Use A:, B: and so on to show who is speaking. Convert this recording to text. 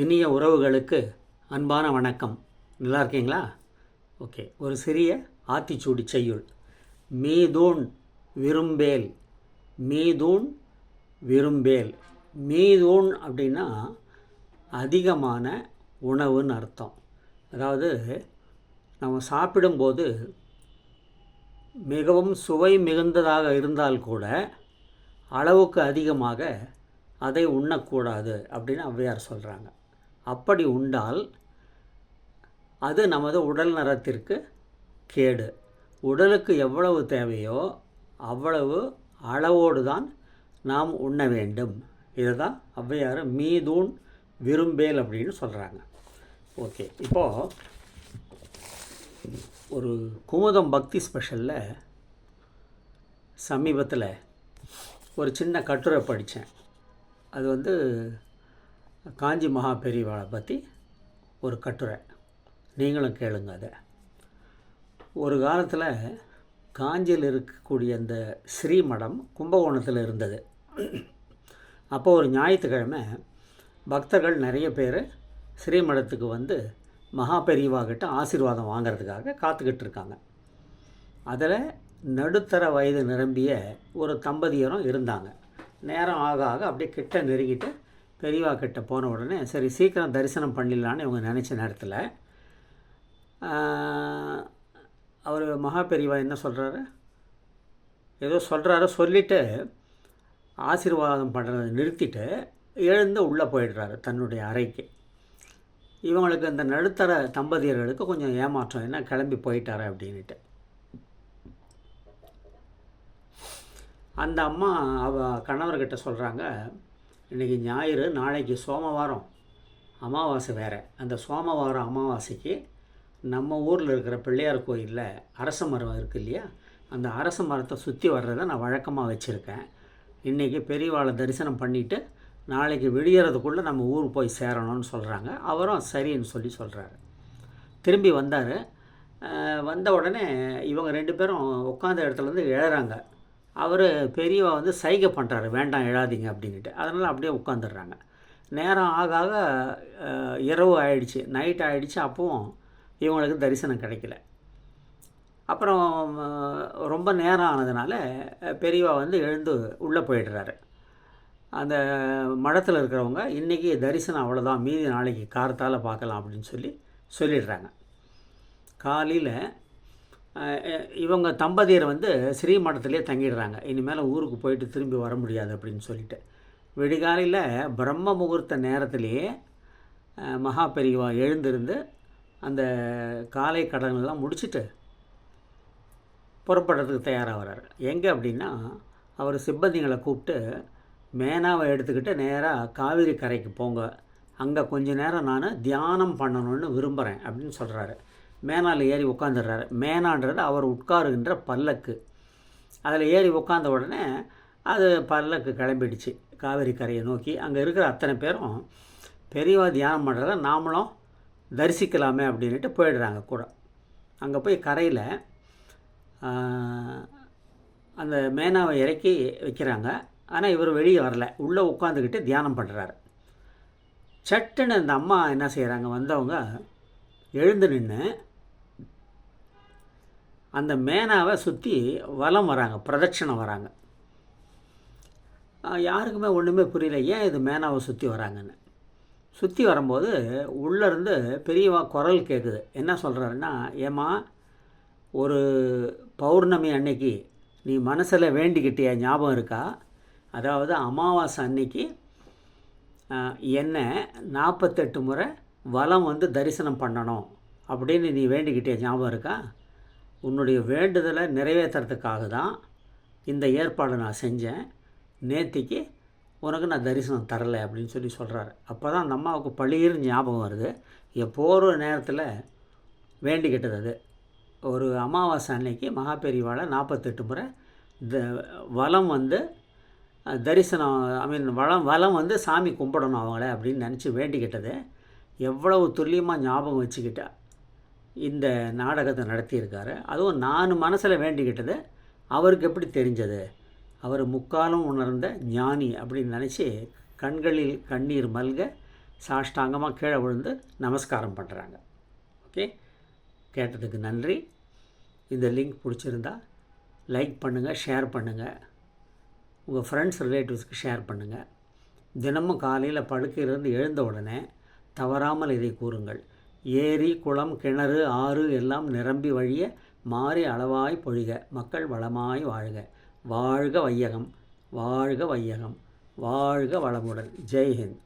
A: இனிய உறவுகளுக்கு அன்பான வணக்கம். நல்லா இருக்கீங்களா? ஓகே. ஒரு சிறிய ஆத்திச்சூடி செய்யுள். மீதூன் விரும்பேல். மீதூன் விரும்பேல். மீதூன் அப்படின்னா அதிகமான உணவுன்னு அர்த்தம். அதாவது நம்ம சாப்பிடும்போது மிகவும் சுவை மிகுந்ததாக இருந்தால் கூட அளவுக்கு அதிகமாக அதை உண்ணக்கூடாது அப்படின்னு ஔவையார் சொல்கிறாங்க அப்படி உண்டால் அது நமது உடல் நலத்திற்கு கேடு. உடலுக்கு எவ்வளவு தேவையோ அவ்வளவு அளவோடு தான் நாம் உண்ண வேண்டும். இதை தான் ஔவையார் மீதூன் விரும்பேல் அப்படின்னு சொல்கிறாங்க ஓகே இப்போது ஒரு குமுதம் பக்தி ஸ்பெஷலில் சமீபத்தில் ஒரு சின்ன கட்டுரை படித்தேன் அது வந்து காஞ்சி மகா பெரியவாளை பற்றி ஒரு கட்டுரை. நீங்களும் கேளுங்க அதை. ஒரு காலத்தில் காஞ்சியில் இருக்கக்கூடிய அந்த ஸ்ரீமடம் கும்பகோணத்தில் இருந்தது. அப்போ ஒரு ஞாயிற்றுக்கிழமை பக்தர்கள் நிறைய பேர் ஸ்ரீமடத்துக்கு வந்து மகா பெரியவாகிட்ட ஆசீர்வாதம் வாங்கிறதுக்காக காத்துக்கிட்டு இருக்காங்க. அதில் நடுத்தர வயது நிரம்பிய ஒரு தம்பதியரும் இருந்தாங்க. நேரம் ஆக ஆக அப்படியே கிட்ட நெருங்கிட்டு பெரியவா கிட்ட போன உடனே சரி சீக்கிரம் தரிசனம் பண்ணிடலான்னு இவங்க நினச்ச நேரத்தில் அவர் மகா பெரியவா என்ன சொல்கிறாரு ஏதோ சொல்கிறாரு சொல்லிவிட்டு ஆசீர்வாதம் பண்ணுறதை நிறுத்திட்டு எழுந்து உள்ளே போயிடுறாரு தன்னுடைய அறைக்கு. இவங்களுக்கு இந்த நடுத்தர தம்பதியர்களுக்கு கொஞ்சம் ஏமாற்றம் என்ன கிளம்பி போயிட்டாரு அப்படின்ட்டு அந்த அம்மா அவ கணவர்கிட்ட சொல்கிறாங்க இன்றைக்கி ஞாயிறு நாளைக்கு சோமவாரம். அமாவாசை வேறு. அந்த சோமவாரம் அமாவாசைக்கு நம்ம ஊரில் இருக்கிற பிள்ளையார் கோயிலில் அரச மரம் இருக்குது இல்லையா? அந்த அரச மரத்தை சுற்றி வர்றதை நான் வழக்கமாக வச்சுருக்கேன். இன்றைக்கி பெரியவாளை தரிசனம் பண்ணிவிட்டு நாளைக்கு விடியறதுக்குள்ளே நம்ம ஊர் போய் சேரணும்னு சொல்கிறாங்க அவரும் சரின்னு சொல்லி சொல்கிறாரு திரும்பி வந்தார். வந்த உடனே இவங்க ரெண்டு பேரும் உட்காந்த இடத்துலேருந்து எழறாங்க அவர் பெரியவா வந்து சைகை பண்ணுறாரு வேண்டாம் எழாதீங்க அப்படின்ட்டு அதனால் அப்படியே உட்காந்துடுறாங்க. நேரம் ஆக ஆக இரவு ஆயிடுச்சு. நைட் ஆகிடுச்சு அப்பவும் இவங்களுக்கு தரிசனம் கிடைக்கல. அப்புறம் ரொம்ப நேரம் ஆனதுனால பெரியவா வந்து எழுந்து உள்ளே போயிடுறாரு. அந்த மடத்தில் இருக்கிறவங்க இன்றைக்கி தரிசனம் அவ்வளோதான் மீதி நாளைக்கு காரத்தால் பார்க்கலாம் அப்படின்னு சொல்லி சொல்லிடுறாங்க. காலையில் இவங்க தம்பதியர் வந்து ஸ்ரீமடத்துலேயே தங்கிடுறாங்க. இனிமேல் ஊருக்கு போயிட்டு திரும்பி வர முடியாது அப்படின்னு சொல்லிட்டு. விடிகாலையில் பிரம்ம முகூர்த்த நேரத்திலேயே மகா பெரியவா எழுந்திருந்து அந்த காலை கடன்கள்லாம் முடிச்சுட்டு புறப்படுறதுக்கு தயாராக வர்றார் எங்கே அப்படின்னா அவர் சிப்பந்திகளை கூப்பிட்டு மேனாவை எடுத்துக்கிட்டு நேராக காவிரி கரைக்கு போங்க. அங்கே கொஞ்ச நேரம் நான் தியானம் பண்ணணும்னு விரும்புகிறேன் அப்படின்னு சொல்கிறாரு மேனாவில் ஏறி உட்காந்துடுறாரு மேனான்றது அவர் உட்காருகின்ற பல்லக்கு. அதில் ஏறி உட்காந்த உடனே அது பல்லக்கு கிளம்பிடுச்சு. காவேரி கரையை நோக்கி. அங்கே இருக்கிற அத்தனை பேரும் பெரியவா தியானம் பண்ணுறத நாமளும் தரிசிக்கலாமே அப்படின்ட்டு போயிடுறாங்க கூட. அங்கே போய் கரையில் அந்த மேனாவை இறக்கி வைக்கிறாங்க. ஆனால் இவர் வெளியே வரல. உள்ளே உட்காந்துக்கிட்டு தியானம் பண்ணுறாரு சட்டுன்னு அந்த அம்மா என்ன செய்கிறாங்க வந்தவங்க எழுந்து நின்று அந்த மேனாவை சுற்றி வலம் வராங்க பிரதட்சணம் வராங்க. யாருக்குமே ஒன்றுமே புரியல ஏன் இது மேனாவை சுற்றி வராங்கன்னு. சுற்றி வரும்போது உள்ளேருந்து பெரியவா குரல் கேட்குது என்ன சொல்கிறாருன்னா ஏம்மா ஒரு பௌர்ணமி அன்னைக்கு நீ மனசில் வேண்டிக்கிட்டிய ஞாபகம் இருக்கா? அதாவது அமாவாசை அன்னைக்கு என்னை நாற்பத்தெட்டு முறை வலம் வந்து தரிசனம் பண்ணணும் அப்படின்னு நீ வேண்டிக்கிட்டே ஞாபகம் இருக்கா? உன்னுடைய வேண்டுதலை நிறைவேற்றுறதுக்காக தான் இந்த ஏற்பாடை நான் செஞ்சேன். நேத்திக்கு உனக்கு நான் தரிசனம் தரலை அப்படின்னு சொல்லி சொல்கிறாரு அப்போ தான் அந்த அம்மாவுக்கு பழியிரு ஞாபகம் வருது. எப்போ நேரத்தில் வேண்டிக்கிட்டது அது. ஒரு அமாவாசை அன்னைக்கு மகாபெரிவாளை நாற்பத்தெட்டு முறை த வளம் வந்து தரிசனம் ஐ மீன் வளம் வளம் வந்து சாமி கும்பிடணும் அவங்கள அப்படின்னு நினச்சி வேண்டிக்கிட்டது. எவ்வளவு துல்லியமாக ஞாபகம் வச்சுக்கிட்டா இந்த நாடகத்தை நடத்தியிருக்காரு. அதுவும் நான் மனசில் வேண்டிக்கிட்டது அவருக்கு எப்படி தெரிஞ்சது? அவர் முக்காலம் உணர்ந்த ஞானி அப்படின்னு நினச்சி கண்களில் கண்ணீர் மல்க சாஷ்டாங்கமாக கீழே விழுந்து நமஸ்காரம் பண்ணுறாங்க ஓகே? கேட்டதுக்கு நன்றி. இந்த லிங்க் பிடிச்சிருந்தா லைக் பண்ணுங்கள் ஷேர் பண்ணுங்கள் உங்கள் ஃப்ரெண்ட்ஸ் ரிலேட்டிவ்ஸ்க்கு ஷேர் பண்ணுங்கள் தினமும் காலையில் படுக்கையிலேருந்து எழுந்த உடனே தவறாமல் இதை கூறுங்கள். ஏரி குளம் கிணறு ஆறு எல்லாம் நிரம்பி வழிய மாறி அளவாய் பொழிக. மக்கள் வளமாய் வாழ்க. வாழ்க வையகம். வாழ்க வையகம். வாழ்க வளமுடன். ஜெய்ஹிந்த்